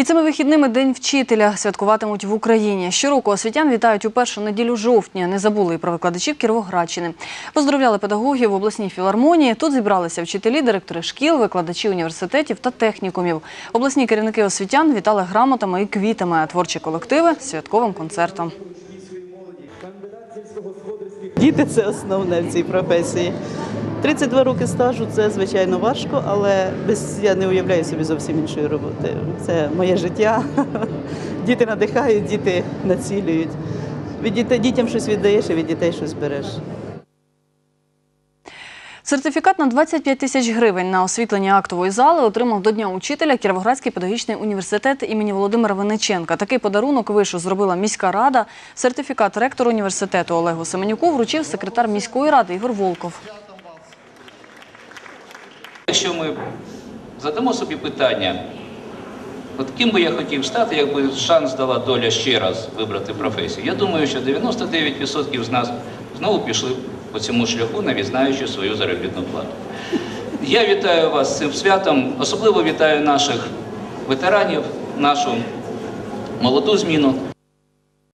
І цими вихідними День вчителя святкуватимуть в Україні. Щороку освітян вітають у першу неділю жовтня. Не забули і про викладачів Кіровоградщини. Поздоровляли педагогів в обласній філармонії. Тут зібралися вчителі, директори шкіл, викладачі університетів та технікумів. Обласні керівники освітян вітали грамотами і квітами, а творчі колективи святковим концертом. Діти це основне в цій професії. 32 роки стажу це звичайно важко, але без я не уявляю собі зовсім іншої роботи. Це моє життя. Діти надихають, діти націлюють. Від дітей дітям щось віддаєш, і від дітей щось береш. Сертифікат на 25 тисяч гривень на освітлення актової зали отримав до Дня учителя Кіровоградський педагогічний університет імені Володимира Винниченка. Такий подарунок вишу зробила міська рада. Сертифікат ректору університету Олегу Семенюку вручив секретар міської ради Ігор Волков. Якщо ми задамо собі питання, от ким би я хотів стати, якби шанс дала доля ще раз вибрати професію, я думаю, що 99% з нас знову пішли по цьому шляху, навіть знаючи свою заробітну плату. Я вітаю вас з цим святом, особливо вітаю наших ветеранів, нашу молоду зміну.